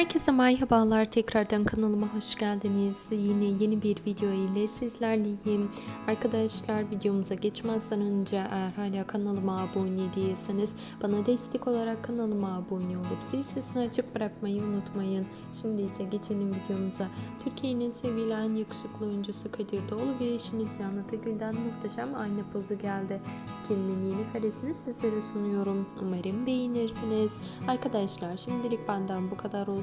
Herkese merhabalar. Tekrardan kanalıma hoş geldiniz. Yine yeni bir video ile sizlerleyim. Arkadaşlar videomuza geçmezden önce eğer hala kanalıma abone değilseniz bana destek olarak kanalıma abone olup zil sesini açık bırakmayı unutmayın. Şimdi ise geçelim videomuza. Türkiye'nin sevilen yakışıklı oyuncusu Kadir Doğulu ve eşini Ziyan Atagül'den muhteşem aynı pozu geldi. İkilinin yeni karesini sizlere sunuyorum. Umarım beğenirsiniz. Arkadaşlar şimdilik benden bu kadar